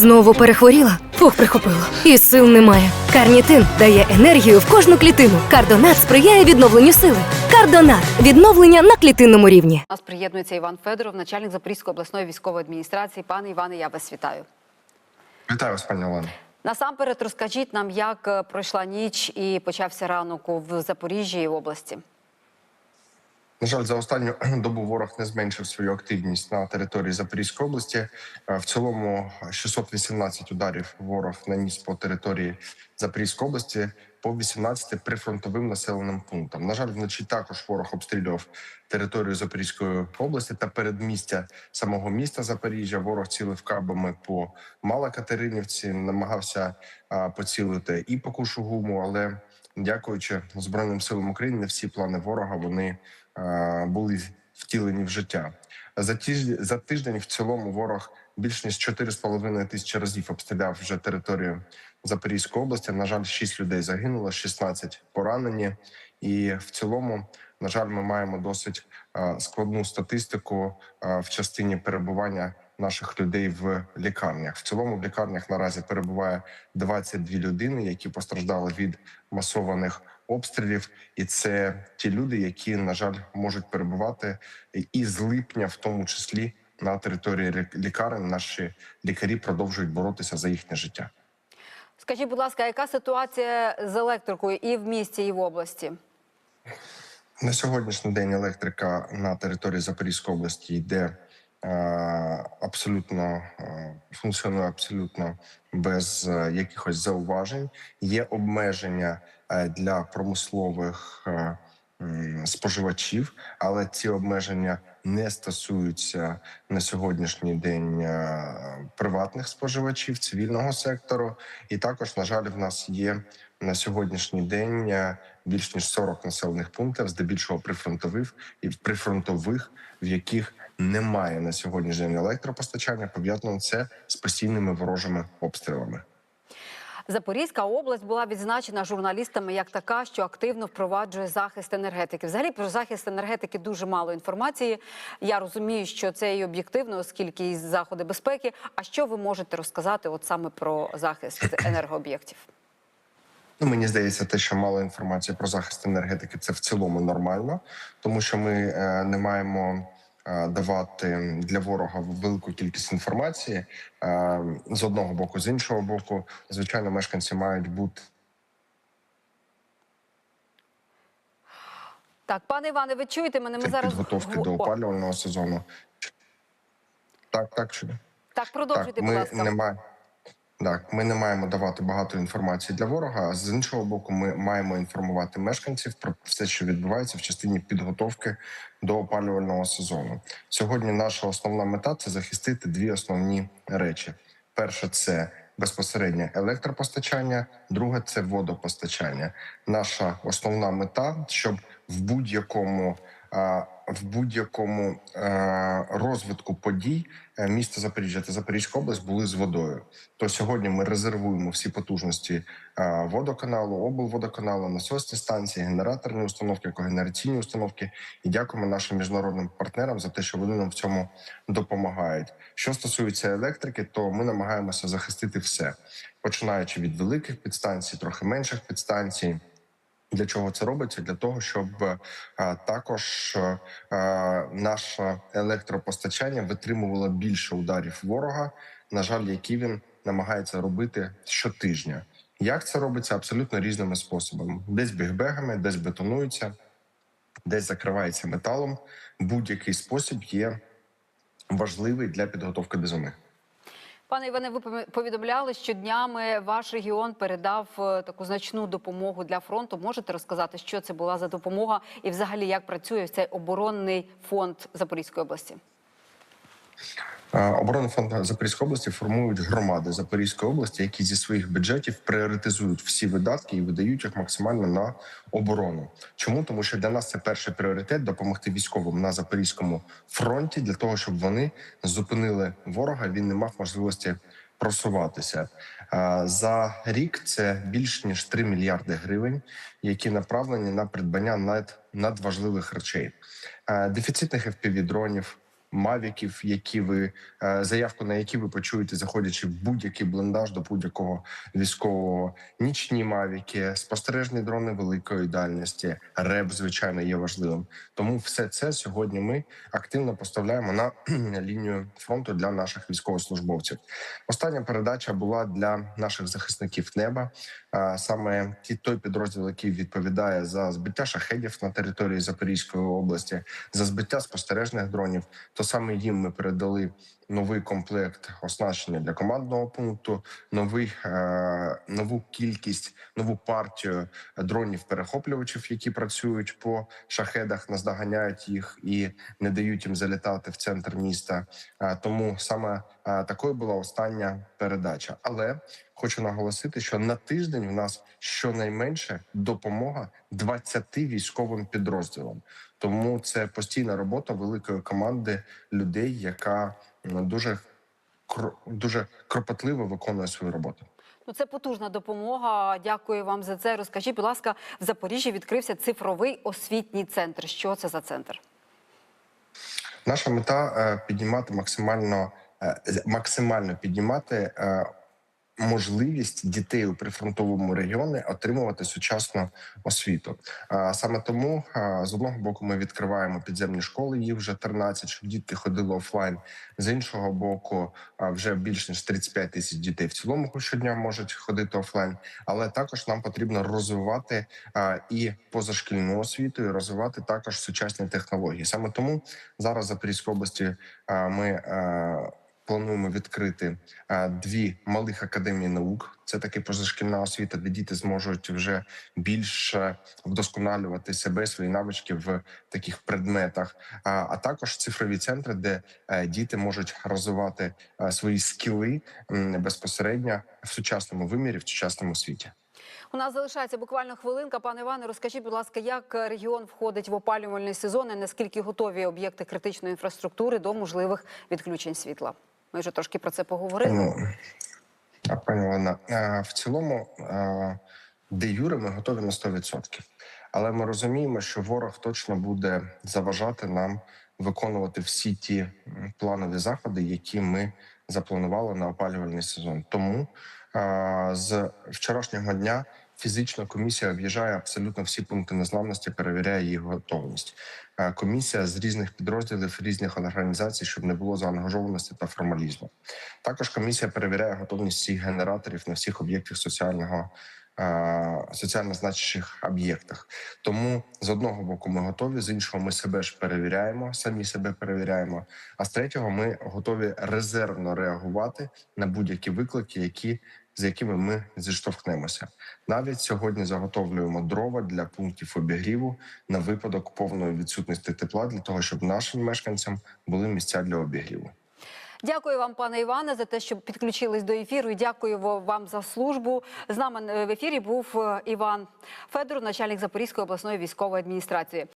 Знову перехворіла? Фух, прихопило. І сил немає. Карнітин дає енергію в кожну клітину. Кардонат сприяє відновленню сили. Кардонат відновлення на клітинному рівні. Нас приєднується Іван Федоров, начальник Запорізької обласної військової адміністрації. Пане Іване, я вас вітаю. Вітаю вас, пані Олено. Насамперед, розкажіть нам, як пройшла ніч і почався ранок в Запоріжжі і області. На жаль, за останню добу ворог не зменшив свою активність на території Запорізької області. Е, В цілому 618 ударів ворог наніс по території Запорізької області по 18 прифронтовим населеним пунктам. На жаль, вночі також ворог обстрілював територію Запорізької області та передмістя самого міста Запоріжжя. Ворог цілив кабами по Малокатеринівці, намагався поцілити і по Кушугуму, але дякуючи Збройним силам України, всі плани ворога вони були втілені в життя. За тиждень за тиждень в цілому ворог більш ніж 4,5 тисячі разів обстріляв вже територію Запорізької області. На жаль, 6 людей загинуло, 16 поранені, і в цілому, на жаль, ми маємо досить е, складну статистику е, в частині перебування наших людей в лікарнях. В цілому в лікарнях наразі перебуває 22 людини, які постраждали від масованих обстрілів, і це ті люди, які на жаль можуть перебувати і з липня, в тому числі на території лікарень. Наші лікарі продовжують боротися за їхнє життя. Скажіть, будь ласка, яка ситуація з електрикою і в місті, і в області? На сьогоднішній день електрика на території Запорізької області йде абсолютно е, функціонує абсолютно без е, якихось зауважень. Є обмеження е, для промислових е, споживачів, але ці обмеження не стосуються на сьогоднішній день е, приватних споживачів цивільного сектору. І також, на жаль, в нас є на сьогоднішній день е, більш ніж 40 населених пунктів, здебільшого прифронтових і прифронтових, в яких немає на сьогоднішній день електропостачання. Пов'язано це з постійними ворожими обстрілами. Запорізька область була відзначена журналістами як така, що активно впроваджує захист енергетики. Взагалі про захист енергетики дуже мало інформації. Я розумію, що це і об'єктивно, оскільки і заходи безпеки. А що ви можете розказати, от саме про захист енергооб'єктів? Ну, мені здається, те, що мало інформації про захист енергетики, це в цілому нормально, тому що ми е, не маємо давати для ворога велику кількість інформації е, з одного боку, з іншого боку, звичайно, мешканці мають бути Так, пане Іване, ви чуєте мене? Ми зараз підготовки О, до опалювального сезону. Так, так, чудо. Так, продовжуйте, Так, будь ласка. не маємо. Так, ми не маємо давати багато інформації для ворога. З іншого боку, ми маємо інформувати мешканців про все, що відбувається в частині підготовки до опалювального сезону. Сьогодні наша основна мета це захистити дві основні речі: перше це безпосереднє електропостачання, друге це водопостачання. Наша основна мета, щоб в будь-якому в будь-якому е, розвитку подій е, місто Запоріжжя та Запорізька область були з водою. То сьогодні ми резервуємо всі потужності е, водоканалу, облводоканалу, насосні станції, генераторні установки, когенераційні установки. І дякуємо нашим міжнародним партнерам за те, що вони нам в цьому допомагають. Що стосується електрики, то ми намагаємося захистити все, починаючи від великих підстанцій, трохи менших підстанцій. Для чого це робиться? Для того, щоб е, також е, е, наше електропостачання витримувало більше ударів ворога, на жаль, які він намагається робити щотижня. Як це робиться абсолютно різними способами: десь бігбегами, десь бетонується, десь закривається металом. Будь-який спосіб є важливий для підготовки до зими. Пане Іване, ви повідомляли, що днями ваш регіон передав е, таку значну допомогу для фронту. Можете розказати, що це була за допомога, і взагалі як працює цей оборонний фонд Запорізької області? Оборонний фонд Запорізької області формують громади Запорізької області, які зі своїх бюджетів пріоритизують всі видатки і видають їх максимально на оборону. Чому тому, що для нас це перший пріоритет допомогти військовим на запорізькому фронті для того, щоб вони зупинили ворога. Він не мав можливості просуватися за рік. Це більш ніж 3 мільярди гривень, які направлені на придбання надважливих речей, дефіцитних FPV-дронів, мавіків, які ви е, заявку на які ви почуєте, заходячи в будь-який бліндаж до будь-якого військового, нічні мавіки, спостережні дрони великої дальності, реп, звичайно, є важливим. Тому все це сьогодні ми активно поставляємо на лінію фронту для наших військовослужбовців. Остання передача була для наших захисників неба. А, Саме ті той підрозділ, який відповідає за збиття шахедів на території Запорізької області, за збиття спостережних дронів, то саме їм ми передали новий комплект оснащення для командного пункту, новий е, нову кількість, нову партію дронів перехоплювачів, які працюють по шахедах, наздоганяють їх і не дають їм залітати в центр міста. Е, Тому саме е, такою була остання передача. Але хочу наголосити, що на тиждень в нас щонайменше допомога 20 військовим підрозділам. Тому це постійна робота великої команди людей, яка дуже дуже кропотливо виконує свою роботу. Ну, це потужна допомога. Дякую вам за це. Розкажіть, будь ласка, в Запоріжжі відкрився цифровий освітній центр. Що це за центр? Наша мета е, піднімати максимально е, максимально піднімати е, можливість дітей у прифронтовому регіоні отримувати сучасну освіту. Саме тому з одного боку ми відкриваємо підземні школи, їх вже 13, щоб дітки ходили офлайн. З іншого боку, вже більш ніж 35 тисяч дітей в цілому щодня можуть ходити офлайн. Але також нам потрібно розвивати і позашкільну освіту, і розвивати також сучасні технології. Саме тому зараз в Запорізькій області ми. Плануємо відкрити дві малих академії наук. Це таки позашкільна освіта, де діти зможуть вже більше вдосконалювати себе, свої навички в таких предметах. А, а також цифрові центри, де е, діти можуть розвивати е, свої скіли безпосередньо в сучасному вимірі, в сучасному світі. У нас залишається буквально хвилинка. Пане Іване, розкажіть, будь ласка, як регіон входить в опалювальний сезон і наскільки готові об'єкти критичної інфраструктури до можливих відключень світла? Ми вже трошки про це поговорили. Ну, пані Олена, в цілому, де юре ми готові на 100%. Але ми розуміємо, що ворог точно буде заважати нам виконувати всі ті планові заходи, які ми запланували на опалювальний сезон. Тому з вчорашнього дня фізично комісія об'їжджає абсолютно всі пункти незламності, перевіряє їх готовність. Е, Комісія з різних підрозділів, різних організацій, щоб не було заангажованості та формалізму. Також комісія перевіряє готовність всіх генераторів на всіх об'єктах соціального. е, Соціально значущих об'єктах, тому з одного боку ми готові, з іншого ми себе ж перевіряємо, самі себе перевіряємо. А з третього ми готові резервно реагувати на будь-які виклики, які з якими ми зіштовхнемося. Навіть сьогодні заготовлюємо дрова для пунктів обігріву на випадок повної відсутності тепла, для того, щоб нашим мешканцям були місця для обігріву. Дякую вам, пане Іване, за те, що підключились до ефіру. І дякую вам за службу. З нами е, в ефірі був е, Іван Федоров, начальник Запорізької обласної військової адміністрації.